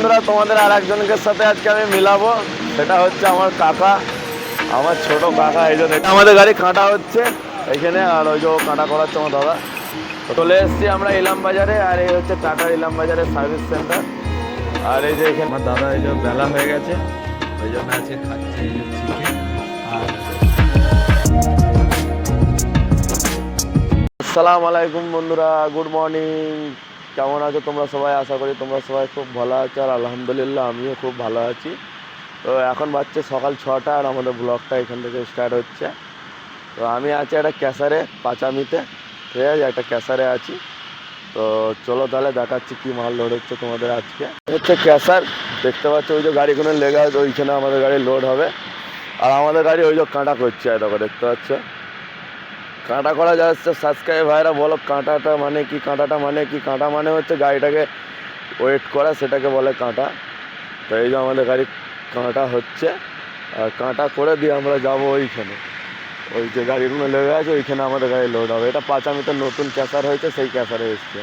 বন্ধুরা, তোমাদের আর একজনকে সাথে আজকে আমি মিলাবো। সেটা হচ্ছে আমার কাকা, আমার ছোট কাকা, এই জন্য আমাদের গাড়ি কাঁটা হচ্ছে এখানে, আর ওই যে কাঁটা করাচ্ছে আমার দাদা। চলে এসেছি আমরা ইলাম বাজারে, আর এই হচ্ছে টাটা ইলাম বাজারের সার্ভিস সেন্টার আর এই যে এখানে আমার দাদা, এই যে বেলা হয়ে গেছে, ওই জন্য আজকে খাচ্ছে আসসালামু আলাইকুম বন্ধুরা গুড মর্নিং কেমন আছো তোমরা সবাই? আশা করি তোমরা সবাই খুব ভালো আছো আর আলহামদুলিল্লাহ আমিও খুব ভালো আছি। তো এখন বাচ্চা সকাল ছটা আর আমাদের ব্লগটা এখান থেকে স্টার্ট হচ্ছে। তো আমি আছি একটা ক্যাসারে পাচামিতে, ঠিক আছে? একটা ক্যাসারে আছি। তো চলো তাহলে দেখাচ্ছি কি মাল লোড হচ্ছে তোমাদের আজকে। হচ্ছে ক্যাসার, দেখতে পাচ্ছ ওই যে গাড়িগুলো লেগে আছে, ওইখানে আমাদের গাড়ি লোড হবে। আর আমাদের গাড়ি ওই যে কাঁটা করছে দেখো দেখতে পাচ্ছ? কাঁটা করা যাচ্ছে সাবস্ক্রাইব ভাইরা বলো কাঁটাটা মানে কি, কাঁটাটা মানে কি, কাঁটা মানে হচ্ছে গাড়িটাকে ওয়েট করা, সেটাকে বলে কাঁটা। তো এই যে আমাদের গাড়ি কাঁটা হচ্ছে, আর কাঁটা করে দিয়ে আমরা যাব ওইখানে। ওই যে গাড়িগুলো লেগে আছে, ওইখানে আমাদের গাড়ি লোড হবে। এটা পাঁচামিতে নতুন ক্যাসার হয়েছে, সেই ক্যাসারে এসছি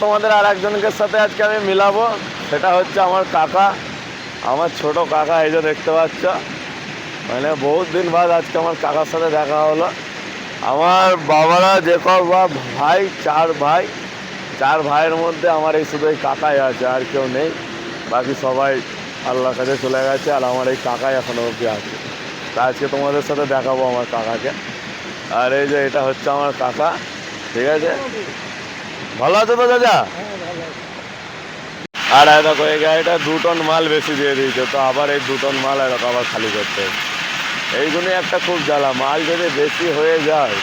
তোমাদের আর একজনকে সাথে আজকে আমি মিলাবো। সেটা হচ্ছে আমার কাকা। আমার ছোট কাকা, এই যে দেখতে পাচ্ছ। মানে বহুত দিন বাদ আজকে আমার কাকার সাথে দেখা হলো। আমার বাবারা যে বা ভাই, চার ভাই, চার ভাইয়ের মধ্যে আমার এই শুধু এই কাকাই আছে, আর কেউ নেই। বাকি সবাই আল্লাহর কাছে চলে গেছে, আর আমার এই কাকাই এখনও অবধি আছে। তা আজকে তোমাদের সাথে দেখাবো আমার কাকাকে। আর এই যে এটা হচ্ছে আমার কাকা, ঠিক আছে? ভালো আছে তো দাদা আর এই দেখো এই গাড়িটা দু টন মাল বেশি দিয়ে দিয়েছে তো আবার এই দু টন মাল এরকম আবার খালি করতে হবে। এইগুলোই একটা খুব জ্বালা মাল যদি বেশি হয়ে যায়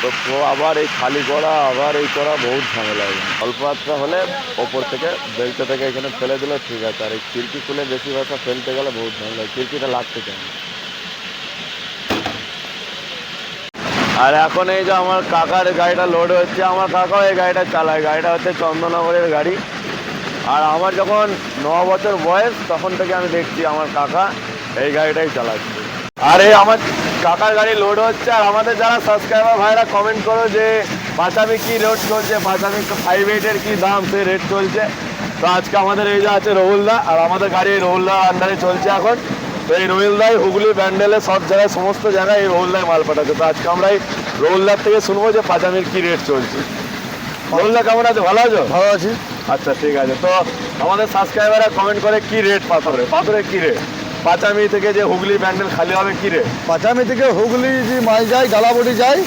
তো আবার এই খালি করা আবার এই করা বহুত ঝামেলা হবে অল্প মাত্রা হলে ওপর থেকে বেলচে থেকে এখানে ফেলে দিলে ঠিক আছে আর এই খিড়কি খুলে বেশি ভাষা ফেলতে গেলে বহুত ঝামেলা হয়। খিড়কিটা লাগতে চায় আর এখন এই যে আমার কাকার গাড়িটা লোড হচ্ছে, আমার কাকাও এই গাড়িটা চালায়। গাড়িটা হচ্ছে চন্দননগরের গাড়ি। আর আমার যখন ন বছর বয়স, তখন থেকে আমি দেখছি আমার কাকা এই গাড়িটাই চালাচ্ছে। আর এই আমার কাকার গাড়ি লোড হচ্ছে, আর আমাদের যারা সাবস্ক্রাইবার ভাইরা কমেন্ট করো যে, পাঁচামি কি রেট চলছে, পাঁচামি ফাইভ এইটের কি দাম, সেই রেট চলছে। তো আজকে আমাদের এই যে আছে রহুলদা, আর আমাদের গাড়ি এই রহুলদা আন্ডারে চলছে এখন। এই রহুলদাই হুগলি ব্যান্ডেলে সব জায়গায় সমস্ত জায়গায় এই রহুলদাই মাল পাঠাচ্ছে। তো আজকে আমরা এই রহুলদার থেকে শুনব যে পাঁচামির কি রেট চলছে। রহুলদা কেমন আছে? ভালো আছো? ভালো আছি। আচ্ছা ঠিক আছে। তো আমাদের সাবস্ক্রাইবাররা কমেন্ট করে কি রেট পাথরে পাথরে কি রেট পাঁচামি থেকে যে হুগলি ব্যান্ডেল খালি হবে কি রেট পাঁচামি থেকে হুগলি যে মাল যায় গালাবটি যায়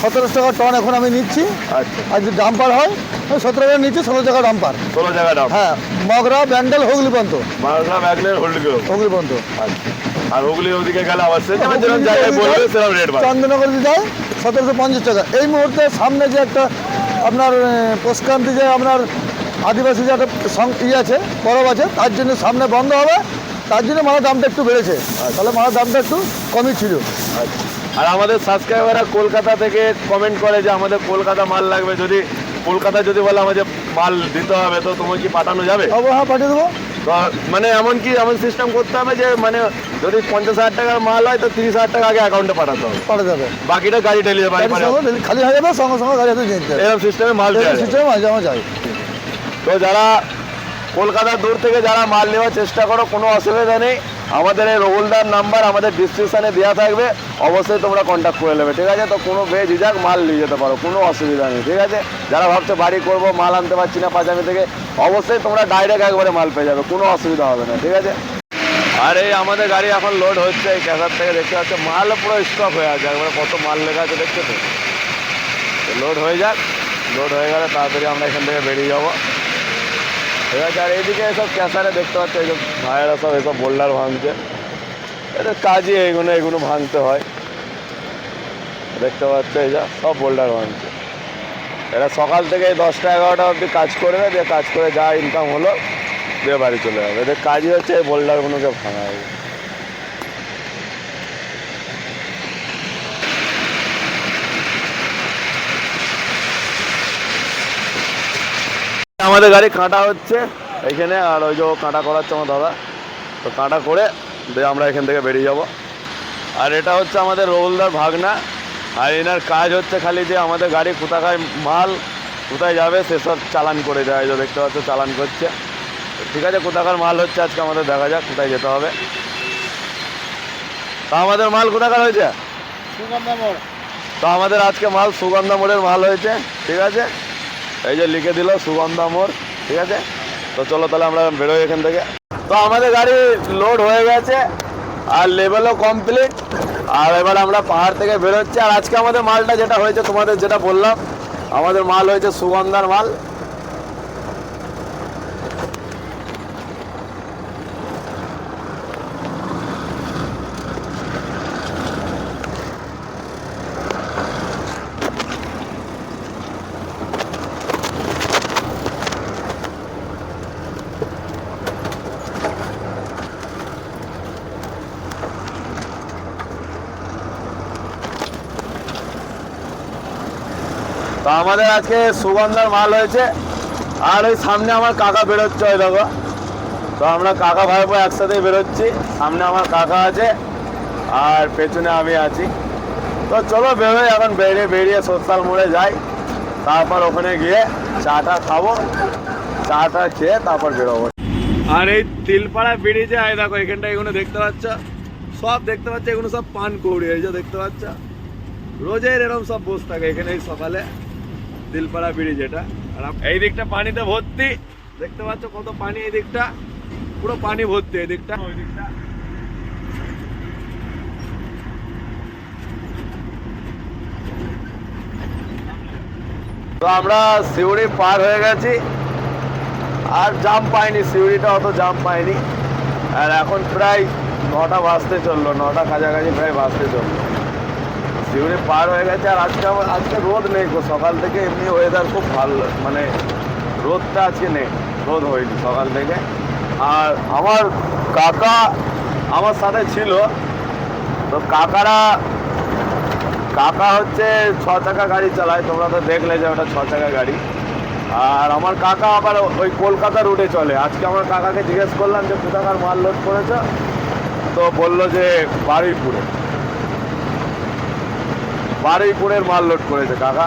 সতেরোশো টাকা টন এখন আমি নিচ্ছি। আচ্ছা। আর যদি ডাম্পার হয় সতেরো টাকা নিচ্ছি ষোলো টাকা ডাম্পার। ষোলো জায়গা দাম হ্যাঁ মগরা ব্যান্ডেল হুগলি মালদা ব্যাগলের হোল্ড কিলো হুগলি পর্যন্ত। আচ্ছা। আর হুগলি ওদিকে গেলে আবার সে যেমন যেরকম জায়গায় বলবে সেরকম রেট পাবে চন্দননগর যে যায় সতেরোশো পঞ্চাশ টাকা। এই মুহূর্তে সামনে যে একটা আপনার আহ, যে আপনার আদিবাসী যে একটা ইয়ে আছে পরব আছে তার জন্য সামনে বন্ধ হবে। তার জন্য মালের দামটা একটু বেড়েছে। তাহলে মালের দামটা একটু কমই ছিল। আচ্ছা। আর আমাদের সাবস্ক্রাইবাররা কলকাতা থেকে কমেন্ট করে যে আমাদের কলকাতা মাল লাগবে যদি কলকাতা যদি বলে আমাদের মাল দিতে হবে তো তোমার কি পাঠানো যাবে? হ্যাঁ পাঠিয়ে দেবো। মানে এমন কি এমন সিস্টেম করতে হবে যে মানে যদি পঞ্চাশ হাজার টাকার মাল হয় তো তিরিশ হাজার টাকা আগে অ্যাকাউন্টে পাঠাতে হবে। পাঠিয়ে দেবে বাকিটা গাড়ি ডেলিভারি খালি হয়ে যাবে সঙ্গে সঙ্গে গাড়ি হাতে যেতে এরকম সিস্টেমে মাল। সিস্টেম মাঝে মাঝে যায়। তো যারা কলকাতা দূর থেকে যারা মাল নেওয়ার চেষ্টা করো কোনো অসুবিধা নেই। আমাদের এই রহুলদার নাম্বার আমাদের ডিসক্রিপশানে দেওয়া থাকবে। অবশ্যই তোমরা কন্ট্যাক্ট করে নেবে, ঠিক আছে? তো কোনো বেঝিঝাক মাল নিয়ে যেতে পারো, কোনো অসুবিধা নেই, ঠিক আছে? যারা ভাবছে বাড়ি করব, মাল আনতে পারছি না পাঁচামি থেকে, অবশ্যই তোমরা ডাইরেক্ট একবারে মাল পেয়ে যাবে, কোনো অসুবিধা হবে না, ঠিক আছে? আর এই আমাদের গাড়ি এখন লোড হচ্ছে, এই ক্যাসার থেকে দেখতে পাচ্ছ, মাল পুরো স্টক হয়ে আছে, একবারে কত মাল লেখা আছে দেখছ তো। লোড হয়ে যাক লোড হয়ে গেলে তাড়াতাড়ি আমরা এখান থেকে বেরিয়ে যাব। ঠিক আছে আর এইদিকে এসব ক্যাসারে দেখতে পাচ্ছ এইসব ভাইয়েরা সব এসব বোল্ডার ভাঙছে। এটা কাজই এইগুলো এগুলো ভাঙতে হয়। দেখতে পাচ্ছ এই যা, সব বোল্ডার ভাঙছে। এরা সকাল থেকে দশটা এগারোটা অবধি কাজ করবে, দিয়ে কাজ করে যা ইনকাম হলো, দিয়ে বাড়ি চলে যাবে। এদের কাজই হচ্ছে এই বোল্ডারগুলোকে ভাঙা। আমাদের গাড়ি কাঁটা হচ্ছে এখানে আর ওই যে কাঁটা করাচ্ছে আমার দাদা। তো কাঁটা করে দিয়ে আমরা এখান থেকে বেরিয়ে যাব। আর এটা হচ্ছে আমাদের রোলদার ভাগনা। আর এনার কাজ হচ্ছে খালি যে আমাদের গাড়ি কোথাকায় মাল কোথায় যাবে সেসব চালান করে দেয়। যে দেখতে পাচ্ছ চালান করছে। ঠিক আছে কোথাকার মাল হচ্ছে আজকে আমাদের দেখা যাক কোথায় যেতে হবে। তা আমাদের মাল কোথাকার হয়েছে? তো আমাদের আজকে মাল সুগন্ধা মোড়ের মাল হয়েছে। ঠিক আছে? এই যে লিখে দিল সুগন্ধা মোড়, ঠিক আছে? তো চলো তাহলে আমরা বেরোই এখান থেকে। তো আমাদের গাড়ি লোড হয়ে গেছে, আর লেভেলও কমপ্লিট আর এবার আমরা পাহাড় থেকে বেরোচ্ছি। আর আজকে আমাদের মালটা যেটা হয়েছে, তোমাদের যেটা বললাম, আমাদের মাল হয়েছে সুগন্ধার মাল। তো আমাদের আজকে সুগন্ধার মাল হয়েছে। আর ওই সামনে আমার কাকা বেরোচ্ছে ওই দেখো। তো আমরা কাকা ভাইপো একসাথেই বেরোচ্ছি। সামনে আমার কাকা আছে, আর পেছনে আমি আছি। তো চলো বেরোই, এখন বেরিয়ে বেরিয়ে সোশ্যাল মোড়ে যাই। তারপর ওখানে গিয়ে চাটা খাব, চাটা খেয়ে তারপর বেরোবো। আর এই তিলপাড়া ব্রিজে আয় দেখো এখানটা এগুলো দেখতে পাচ্ছ? সব দেখতে পাচ্ছ, এগুলো সব পান কৌড়ি এই যে দেখতে পাচ্ছ? রোজের এরকম সব বসে থাকে এখানে সকালে। দিলপাড়া ব্রিজ এটা। আর এই দিকটা পানিতে ভর্তি। দেখতে পাচ্ছ কত পানি এই দিকটা? পুরো পানি ভর্তি এই দিকটা। ওই দিকটা। তো আমরা সিউড়ি পার হয়ে গেছি। আর জাম পাইনি সিউড়িটা অত জাম পাইনি। আর এখন প্রায় নটা বাজতে চলল নটা কাছাকাছি প্রায় বাজতে চলল। সিউড়ি পার হয়ে গেছে আর আজকে আমার- আজকে রোদ নেই গো। সকাল থেকে এমনি ওয়েদার খুব ভালো মানে রোদটা আজকে নেই। রোদ হয়নি সকাল থেকে। আর আমার কাকা আমার সাথে ছিল। তো কাকারা কাকা হচ্ছে ছ চাকা গাড়ি চালায়। তোমরা তো দেখলে যে ওটা ছ চাকা গাড়ি। আর আমার কাকা আবার ওই কলকাতা রুটে চলে। আজকে আমার কাকাকে জিজ্ঞেস করলাম যে, কোথাকার মাল লোড করেছ? তো বলল যে, বারুইপুরে। বারুইপুরের মাল লোড করেছে কাকা।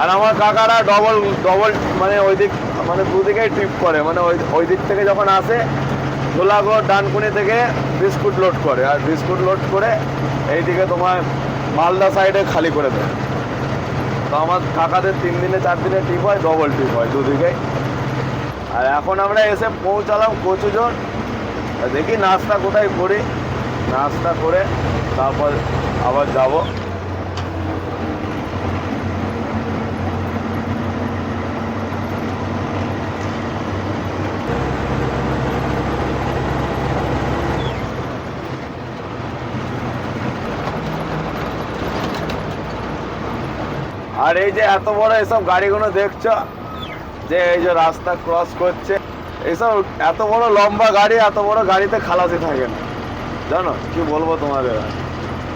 আর আমার কাকারা ডবল ডবল মানে ওই দিক মানে দুদিকেই ট্রিপ করে। মানে ওই ওই দিক থেকে যখন আসে গোলাগড় ডানকুনি থেকে বিস্কুট লোড করে। আর বিস্কুট লোড করে এইদিকে তোমার মালদা সাইডে খালি করে দেয়। তো আমার কাকাদের তিন দিনে, চার দিনে ট্রিপ হয় ডবল ট্রিপ হয় দুদিকেই। আর এখন আমরা এসে পৌঁছালাম কচুজোর। দেখি নাস্তা কোথায় করি। নাস্তা করে তারপর আবার যাব। আর এই যে এত বড় এসব গাড়িগুলো দেখছ, যে এই যে রাস্তা ক্রস করছে এইসব এত বড় লম্বা গাড়ি, এত বড় গাড়িতে খালাসি থাকে না। জানো, কি বলব তোমাদের?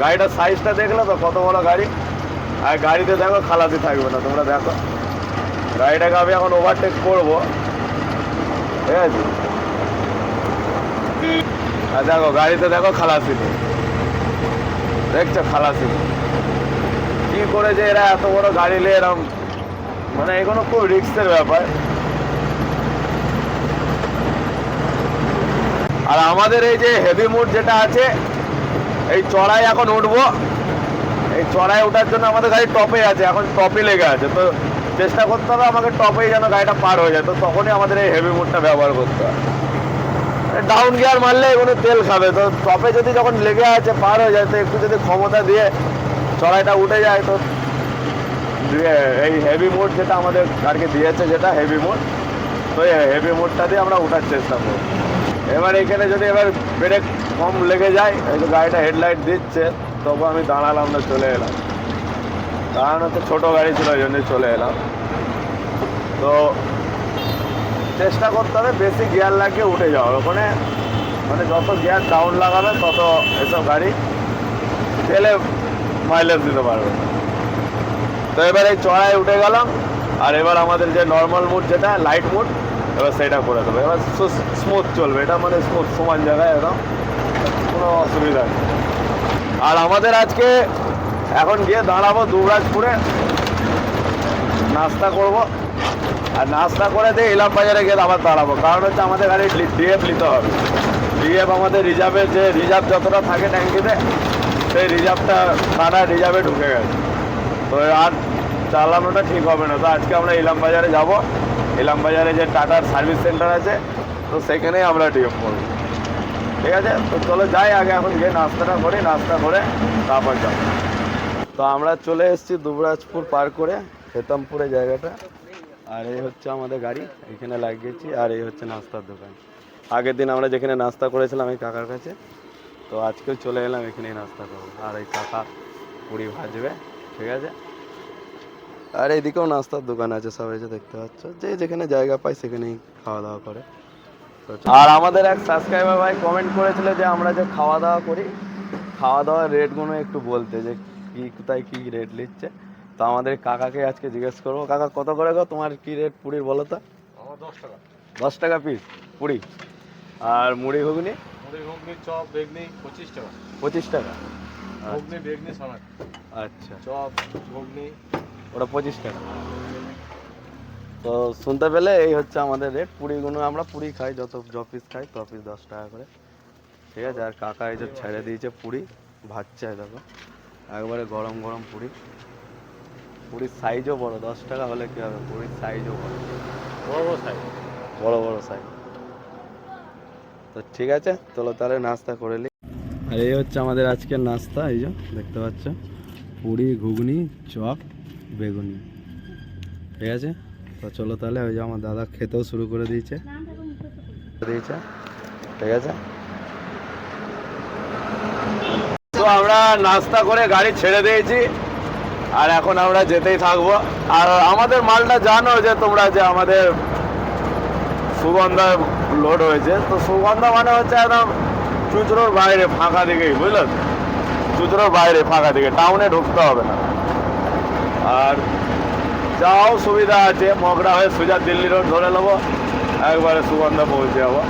গাড়িটার সাইজটা দেখলে তো কত বড় গাড়ি, আর গাড়িতে দেখো খালাসি থাকবে না, তোমরা দেখো। গাড়িটাকে আমি এখন ওভারটেক করব। ঠিক আছে? আর দেখো, গাড়িতে দেখো খালাসি। দেখছ খালাসি? কি করে যে এরা এত বড় গাড়ি নিয়ে এরম? মানে এগুলো খুব রিস্কের ব্যাপার। আর আমাদের এই যে হেভি মুড যেটা আছে, এই চড়াই এখন উঠবো। এই চড়াই ওঠার জন্য আমাদের গাড়ি টপে আছে, এখন টপে লেগে আছে। তো চেষ্টা করতে হবে আমাকে টপেই যেন গাড়িটা পার হয়ে যায়। তো তখনই আমাদের এই হেভি মুডটা ব্যবহার করতে হবে। ডাউন গিয়ার মারলে এগুলো তেল খাবে। তো টপে যদি যখন লেগে আছে, পার হয়ে যায়, তো একটু যদি ক্ষমতা দিয়ে চড়াইটা উঠে যায় তো। এই হেভি মোড যেটা আমাদের গাড়িকে দিয়েছে যেটা হেভি মোড তো এই হেভি মোডটা দিয়ে আমরা ওঠার চেষ্টা করব। এবার এখানে যদি এবার ব্রেক কম লেগে যায়, এই যে গাড়িটা হেডলাইট দিচ্ছে, তবু আমি দাঁড়ালাম না, চলে এলাম। কারণ হচ্ছে ছোটো গাড়ি ছিল ওই জন্যই চলে এলাম। তো চেষ্টা করতে হবে, বেশি গিয়ার লাগিয়ে উঠে যাওয়ার। ওখানে মানে যত গিয়ার ডাউন লাগাবে, তত এসব গাড়ি তেলে মাইলেজ দিতে পারবে। তো এবার এই চড়ায় উঠে গেলাম আর এবার আমাদের যে নর্মাল মুড যেটা লাইট মুড এবার সেটা করে দেবো। এবার স্মুথ চলবে, এটা মানে স্মুথ সমান জায়গায় একদম কোনো অসুবিধা নেই। আর আমাদের আজকে এখন গিয়ে দাঁড়াবো দুবরাজপুরে। নাস্তা করব। আর নাস্তা করে দিয়ে ইলাম বাজারে গিয়ে আবার দাঁড়াবো। কারণ হচ্ছে আমাদের গাড়ি ডিএফ নিতে হবে। ডিএফ আমাদের রিজার্ভের যে রিজার্ভ যতটা থাকে ট্যাঙ্কিতে সেই রিজার্ভটা কাটা রিজার্ভে ঢুকে গেছে। তো আর চালানোটা ঠিক হবে না। তো আজকে আমরা ইলাম বাজারে যাব। ইলাম বাজারে যে টাটার সার্ভিস সেন্টার আছে, তো সেখানেই আমরা ডিএফ করব। ঠিক আছে? তো চলো যাই আগে এখন গিয়ে নাস্তাটা করি, নাস্তা করে তারপর যাব। তো আমরা চলে এসেছি দুবরাজপুর পার করে হেতমপুরে জায়গাটা। আর এই হচ্ছে আমাদের গাড়ি, এখানে লাগিয়েছি। আর এই হচ্ছে নাস্তার দোকান। আগের দিন আমরা যেখানে নাস্তা করেছিলাম এই কাকার কাছে তো আজকেও চলে এলাম এখানেই নাস্তা করব। আর এই কাকা পুরি ভাজবে ঠিক আছে? আর এইদিকেও নাস্তার দোকান আছে সব এই যে দেখতে পাচ্ছ। যে যেখানে জায়গা পায় সেখানেই খাওয়া দাওয়া করে। আর আমাদের এক সাবস্ক্রাইবার ভাই কমেন্ট করেছিল যে আমরা যে খাওয়া দাওয়া করি খাওয়া দাওয়ার রেটগুলো একটু বলতে যে কি কোথায় কি রেট নিচ্ছে। তো আমাদের কাকাকে আজকে জিজ্ঞেস করব কাকা কত করে গো? তোমার কি রেট পুরীর বলো তো? দশ টাকা। দশ টাকা পিস পুরি। আর মুড়ি ঘুগনি? ঘুগনি চপ বেগনি পঁচিশ টাকা। পঁচিশ টাকা? ঘুগনি বেগনি সালাদ। আচ্ছা। চপ ঘুগনি। ওটা পঁচিশ টাকা। তো শুনতে পেলে এই হচ্ছে আমাদের রেট পুরিগুলো আমরা পুরি খাই যত য পিস খাই ত পিস দশ টাকা করে। ঠিক আছে? আর কাকা এই যে ছেড়ে দিয়েছে পুরি ভাজছে দেখো। একবারে গরম গরম পুরি। পুরির সাইজও বড় দশ টাকা হলে কী হবে? পুরির সাইজও বড়। বড় বড় সাইজ বড় বড় সাইজ তো ঠিক আছে, চলো তাহলে নাস্তা করে নিই আর এই হচ্ছে আমাদের আজকের নাস্তা, এই যে দেখতে পাচ্ছ, পুরি, ঘুগনি, চপ, বেগুনি। ঠিক আছে? তো চলো তাহলে ওই যে আমার দাদা খেতেও শুরু করে দিয়েছে। দিয়েছে। ঠিক আছে? তো আমরা নাস্তা করে গাড়ি ছেড়ে দিয়েছি, আর এখন আমরা যেতেই থাকব। আর আমাদের মালটা জানো যে তোমরা যে আমাদের সুগন্ধা লোড হয়েছে। তো সুগন্ধা মানে হচ্ছে একদম চুচরোর বাইরে, ফাঁকা দিকেই, বুঝলে? চুচরোর বাইরে, ফাঁকা দিকে। টাউনে ঢুকতে হবে না। আর যাও সুবিধা আছে। মগরা হয়ে সোজা দিল্লি রোড ধরে নেব। একবারে সুগন্ধা পৌঁছে যাব।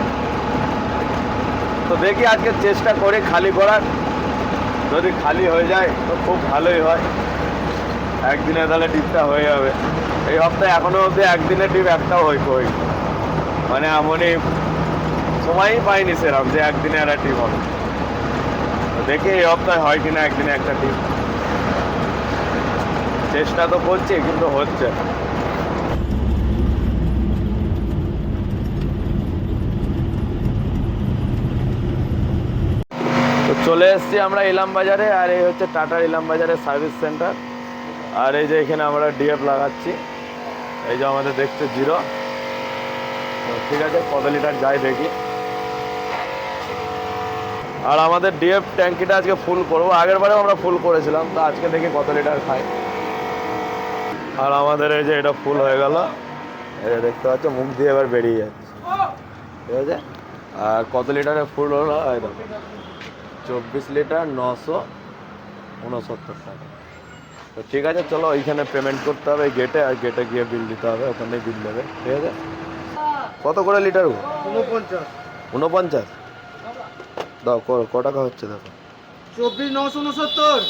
তো দেখি আজকে চেষ্টা করি খালি করার। যদি খালি হয়ে যায়, তো খুব ভালোই হয়। একদিনে তাহলে টিপটা হয়ে যাবে। এই সপ্তাহে এখনও অবধি একদিনের টিপ একটাও হই কই মানে এমনই সময়ই পাইনি সেরকম যে একদিনে একটা টিপ হবে। দেখি এই সপ্তাহে হয় কিনা একদিনে একটা টিপ চেষ্টা তো করছি, কিন্তু হচ্ছে চলে এসেছি আমরা ইলাম বাজারে, আর এই হচ্ছে টাটার ইলাম বাজারের সার্ভিস সেন্টার আর এই যে এখানে আমরা ডিএফ লাগাচ্ছি। এই যে আমাদের দেখছে জিরো ঠিক আছে, কত লিটার যায় দেখি। আর আমাদের ডিএফ ট্যাঙ্কিটা আজকে ফুল করব। আগের বারেও আমরা ফুল করেছিলাম, তো আজকে দেখি কত লিটার খাই আর আমাদের এই যে এটা ফুল হয়ে গেল। যে দেখতে পাচ্ছ, মুখ দিয়ে এবার বেরিয়ে যাচ্ছে। ঠিক আছে? আর কত লিটারের ফুল হলো? চব্বিশ লিটার নশো উনসত্তর টাকা। তো ঠিক আছে, চলো ওইখানে পেমেন্ট করতে হবে গেটে আর গেটে গিয়ে বিল দিতে হবে ওখানে বিল দেবে। ঠিক আছে? কত করে লিটার গো? উনপঞ্চাশ উনপঞ্চাশ দাও ক- টাকা হচ্ছে দেখো। চব্বিশ নশো উনসত্তর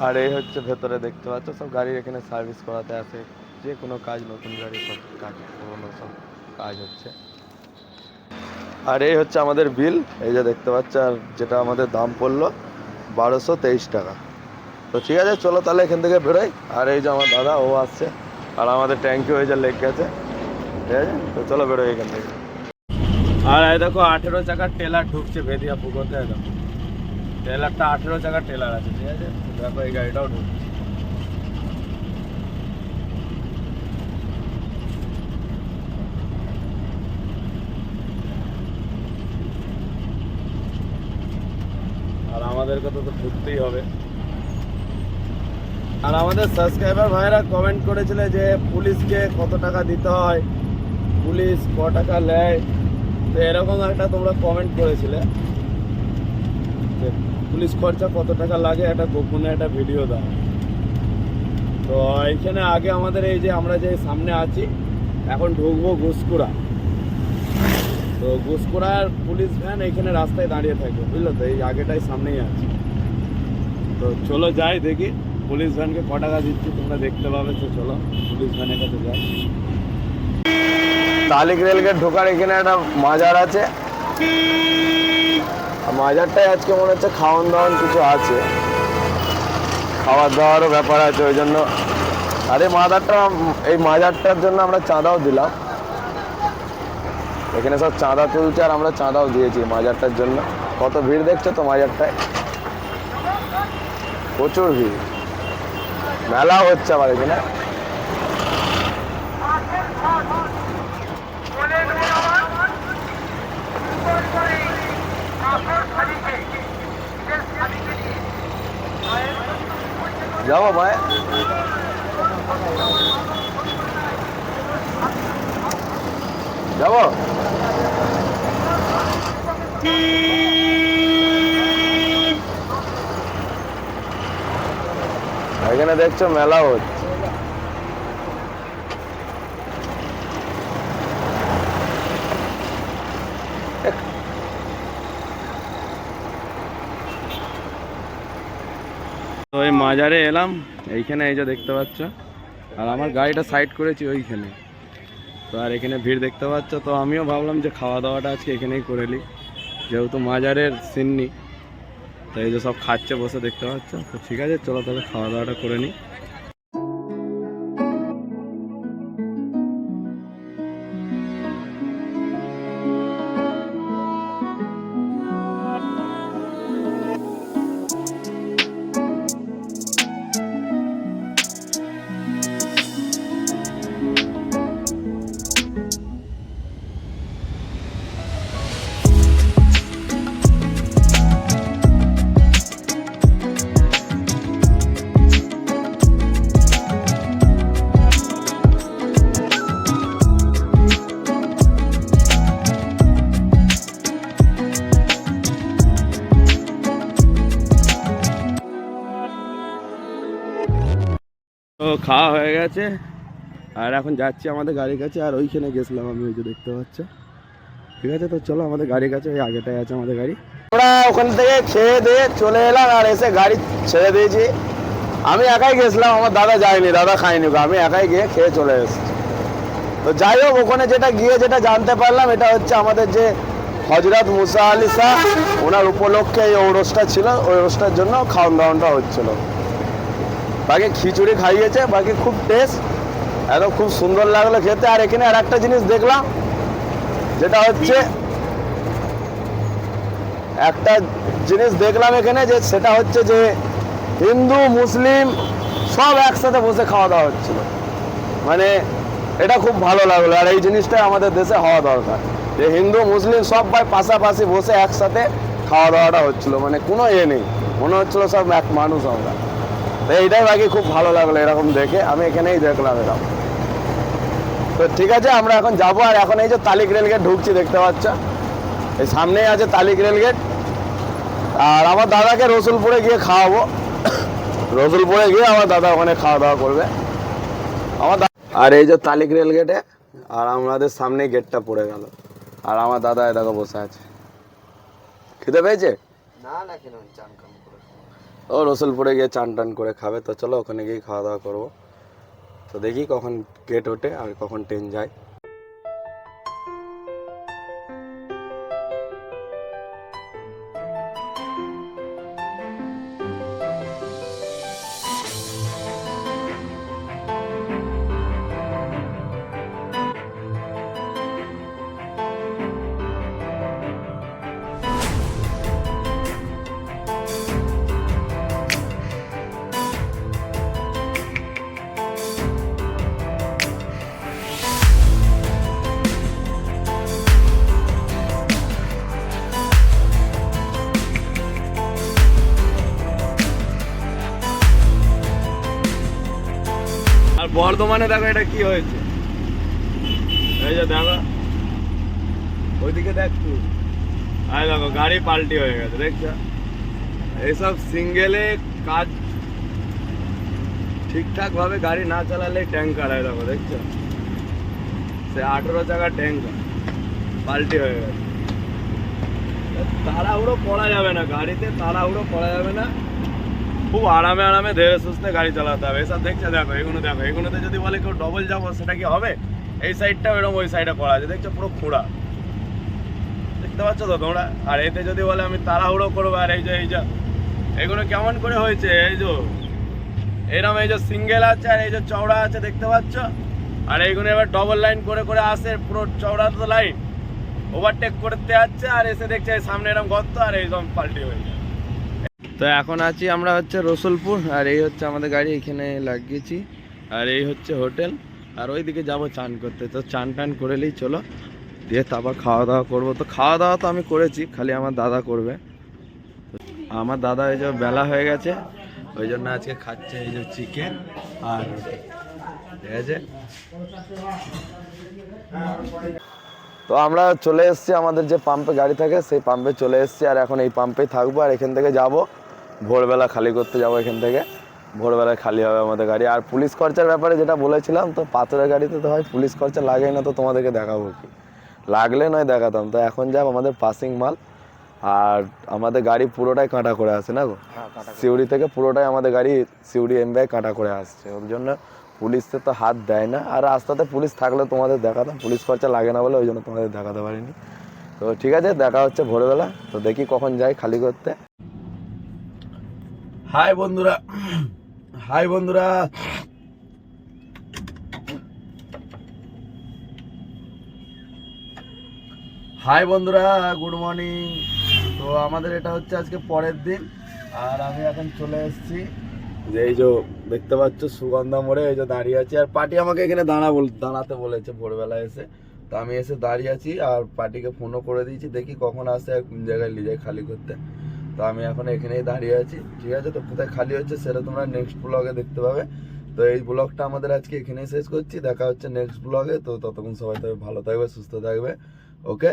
আর এই হচ্ছে ভেতরে দেখতে পাচ্ছ সব গাড়ি এখানে সার্ভিস করাতে আসে। যে কোনো কাজ নতুন গাড়ি সব কাজ পুরোনো সব কাজ হচ্ছে। আর এই হচ্ছে আমাদের বিল এই যে দেখতে পাচ্ছ আর যেটা আমাদের দাম পড়ল বারোশো তেইশ টাকা। তো ঠিক আছে, চলো তাহলে এখান থেকে বেরোই। আর এই যে আমার দাদা, ও আসছে। আর আমাদের ট্যাঙ্কি হয়ে যা লেগ গেছে। ঠিক আছে? তো চলো বেরোই এখান থেকে। আর এই দেখো, আঠেরো চাকার টেলার ঢুকছে ভেদিয়া পুকুরতে একদম টেলারটা আঠেরো চাকার টেলার আছে, ঠিক আছে? দেখো, এই গাড়িটাও ঢুকছে। আর আমাদের আমাদেরকে তো ঢুকতেই হবে। আর আমাদের সাবস্ক্রাইবার ভাইরা কমেন্ট করেছিল যে পুলিশকে কত টাকা দিতে হয়? পুলিশ ক টাকা নেয়? তো এরকম একটা তোমরা কমেন্ট করেছিলে। পুলিশ খরচা কত টাকা লাগে একটা গোপনে একটা ভিডিও দাও। তো এইখানে আগে আমাদের এই যে আমরা যে সামনে আছি, এখন ঢুকবো ঘুসকুড়া। তো ঘুসকুড়ার পুলিশ ভ্যান এইখানে রাস্তায় দাঁড়িয়ে থাকবে, বুঝলো তো? এই আগেটাই সামনেই আছে। তো চলো যাই দেখি। পুলিশ ভ্যানকে ক টাকা দিচ্ছি, তোমরা দেখতে পাবে, তো চলো, পুলিশ ভ্যানের কাছে যাই। তালিক রেলগেট ঢোকার এখানে একটা মাজার আছে। মাজারটাই আজকে মনে হচ্ছে খাওয়ান দাওয়ান কিছু আছে। খাওয়ার দাওয়ারও ব্যাপার আছে, ওই জন্য। আরে মাজারটা, এই মাজারটার জন্য আমরা চাঁদাও দিলাম। এখানে সব চাঁদা তুলছে আর আমরা চাঁদাও দিয়েছি মাজারটার জন্য। কত ভিড় দেখছ তো মাজারটায়? প্রচুর ভিড়। মেলা হচ্ছে আবার এখানে। যাব ভাই। যাব এখানে দেখছ মেলা হচ্ছে। তো মাজারে এলাম, এইখানে এই যে দেখতে পাচ্ছ। আর আমার গাড়িটা সাইড করেছি ওইখানে। তো আর এখানে ভিড় দেখতে পাচ্ছ, তো আমিও ভাবলাম যে খাওয়া দাওয়াটা আজকে এখানেই করে নিই। যেহেতু মাজারের সিন্নি তো এই যে সব খাচ্ছে, বসে দেখতে পাচ্ছ? তো ঠিক আছে, চলো তাহলে খাওয়া দাওয়াটা করে নিই তো খাওয়া হয়ে গেছে। আর এখন যাচ্ছি আমাদের গাড়ির কাছে, আর ওইখানে গেছিলাম আমি, ওই যে দেখতে পাচ্ছ। ঠিক আছে, তো চলো আমাদের গাড়ির কাছে, ওই আগেটাই আছে আমাদের গাড়ি। আমরা ওখান থেকে খেয়ে দিয়ে চলে এলাম, আর এসে গাড়ি ছেড়ে দিয়েছি। আমি একাই গেছিলাম, আমার দাদা যায়নি, দাদা খায়নি গো। আমি একাই গিয়ে খেয়ে চলে এসেছি। তো যাই হোক, ওখানে যেটা গিয়ে যেটা জানতে পারলাম, এটা হচ্ছে আমাদের যে হজরত মুসা আলী শাহ, ওনার উপলক্ষে এই ওরসটা ছিল, ওই ওরসটার জন্য খাওয়ান দাওয়ানটা হচ্ছিল। বাকি খিচুড়ি খাইয়েছে, বাকি খুব টেস্ট একদম খুব সুন্দর লাগল খেতে। আর এখানে আর একটা জিনিস দেখলাম, যেটা হচ্ছে, একটা জিনিস দেখলাম এখানে যে সেটা হচ্ছে যে হিন্দু, মুসলিম সব একসাথে বসে খাওয়া দাওয়া হচ্ছিল। মানে এটা খুব ভালো লাগল। আর এই জিনিসটাই আমাদের দেশে হওয়া দরকার। যে হিন্দু, মুসলিম সব ভাই পাশাপাশি বসে একসাথে খাওয়া দাওয়াটা হচ্ছিল। মানে কোনো এ নেই। মনে হচ্ছিল সব এক মানুষ আমরা। তো এইটাই বাকি, খুব ভালো লাগল এরকম দেখে। আমি এখানেই দেখলাম এরকম। তো ঠিক আছে, আমরা এখন যাব, আর এখন এই যে তালিক রেলগেট ঢুকছি, দেখতে পাচ্ছ? এই সামনেই আছে তালিক রেলগেট আর আমার দাদাকে রসুলপুরে গিয়ে খাওয়াবো। রসুলপুরে গিয়ে আমার দাদা ওখানে খাওয়া দাওয়া করবে। আমার আর এই যে তালিক রেলগেটে আর আমাদের সামনে গেটটা পড়ে গেল। আর আমার দাদা এটাকে বসে আছে। খেতে পেয়েছে? না না কেন ও রসুলপুরে গিয়ে চান টান করে খাবে, তো চলো ওখানে গিয়ে খাওয়া দাওয়া করব। তো দেখি কখন গেট ওঠে আর কখন ট্রেন যায় বর্ধমানে দেখো এটা কি হয়েছে। এই যে দেখো, ওইদিকে দেখ তুই আয় দেখো, গাড়ি পাল্টি হয়ে গেছে এইসব সিঙ্গেলে কাজ ঠিকঠাক ভাবে গাড়ি না চালালে ট্যাঙ্কার হয় দেখো, দেখছ? সে আঠেরো চাকার ট্যাঙ্কার পাল্টি হয়ে গেছে। তাড়াহুড়ো পড়া যাবে না, গাড়িতে তাড়াহুড়ো পড়া যাবে না। খুব আরামে আরামে ধীরে সুস্থে গাড়ি চালাতে হবে। এসব দেখছ দেখো এগুলো দেখো, এগুলোতে যদি বলে কেউ ডবল যাব সেটা কি হবে? এই সাইডটাও এরকম ওই সাইডে করা আছে। দেখছ পুরো খোঁড়া। দেখতে পাচ্ছ তো তোমরা? আর এতে যদি বলে আমি তাড়াহুড়ো করব, আর এই যে এই যে, এগুলো কেমন করে হয়েছে? এই যে এরকম এই যে সিঙ্গেল আছে আর এই যে চওড়া আছে, দেখতে পাচ্ছ? আর এইগুলো এবার ডবল লাইন করে করে আসে, পুরো চওড়া তো লাইন ওভারটেক করতে যাচ্ছে, আর এসে দেখছে সামনে এরকম গর্ত, আর এইরকম পাল্টি হয়ে যায়। তো এখন আছি আমরা হচ্ছে রসুলপুর, আর এই হচ্ছে আমাদের গাড়ি, এখানে লাগিয়েছি। আর এই হচ্ছে হোটেল, আর ওইদিকে যাব চান করতে। তো চান টান করেলেই চলো। দিয়ে তারপর খাওয়া দাওয়া করব। তো খাওয়া দাওয়া তো আমি করেছি, খালি আমার দাদা করবে। আমার দাদা এই যে বেলা হয়ে গেছে, ওই জন্য আজকে খাচ্ছে এই যে চিকেন, আর তো আমরা চলে এসেছি, আমাদের যে পাম্পে গাড়ি থাকে, সেই পাম্পে চলে এসেছি, আর এখন এই পাম্পেই থাকব, আর এখান থেকে যাব। ভোরবেলা খালি করতে যাব এখান থেকে। ভোরবেলায় খালি হবে আমাদের গাড়ি। আর পুলিশ খরচার ব্যাপারে যেটা বলেছিলাম তো পাথরের গাড়িতে তো হয় পুলিশ খরচা লাগে না তো তোমাদেরকে দেখাবো কি? লাগলে নয় দেখাতাম তো এখন যাব আমাদের পাসিং মাল। আর আমাদের গাড়ি পুরোটাই কাঁটা করে আসে না গো? সিউড়ি থেকে পুরোটাই আমাদের গাড়ি সিউড়ি এমবিআই কাঁটা করে আসছে। ওর জন্য পুলিশে তো হাত দেয় না। আর রাস্তাতে পুলিশ থাকলে তোমাদের দেখাতাম পুলিশ খরচা লাগে না বলে ওই জন্য তোমাদের দেখাতে পারিনি। তো ঠিক আছে দেখা হচ্ছে ভোরবেলা। তো দেখি কখন যাই খালি করতে। হাই বন্ধুরা হাই বন্ধুরা। হাই বন্ধুরা গুড মর্নিং তো আমাদের এটা হচ্ছে আজকে পরের দিন, আর আমি এখন চলে এসেছি। যে এই যে দেখতে পাচ্ছ সুগন্ধা মোড়ে, এই যে দাঁড়িয়ে আছি। আর পার্টি আমাকে এখানে দাঁড়া বল, দাঁড়াতে বলেছে ভোরবেলা এসে। তো আমি এসে দাঁড়িয়ে আছি, আর পার্টিকে ফোনও করে দিয়েছি, দেখি কখন আসে, কোন জায়গায় নিয়ে খালি করতে। তো আমি এখন এখানেই দাঁড়িয়ে আছি। ঠিক আছে, তো কোথায় খালি হচ্ছে সেটা তোমরা নেক্সট ব্লগে দেখতে পাবে। তো এই ব্লগটা আমাদের আজকে এখানেই শেষ করছি। দেখা হচ্ছে নেক্সট ব্লগে তো ততক্ষণ সবাই তবে ভালো থাকবে, সুস্থ থাকবে। ওকে